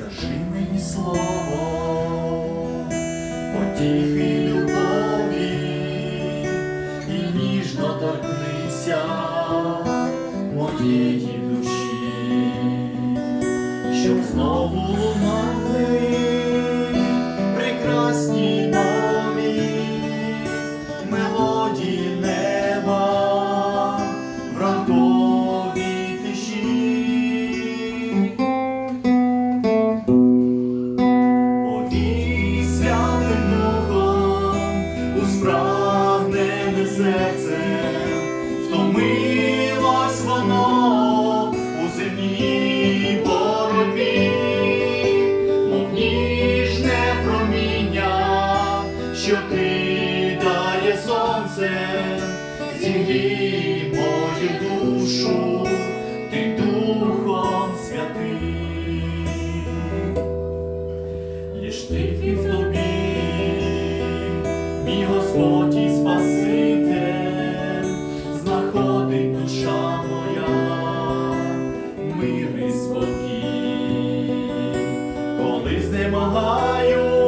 скажи мені слово, потіхи любові і ніжно торкнися моєї душі, щоб знову лунали серце, втомилось воно у земній боротьбі, мов ніжне проміння, що кидає сонце, зігрій мою душу, ти духом святий. Лиш тільки в тобі, Господь і Спаситель, коли знемагаю.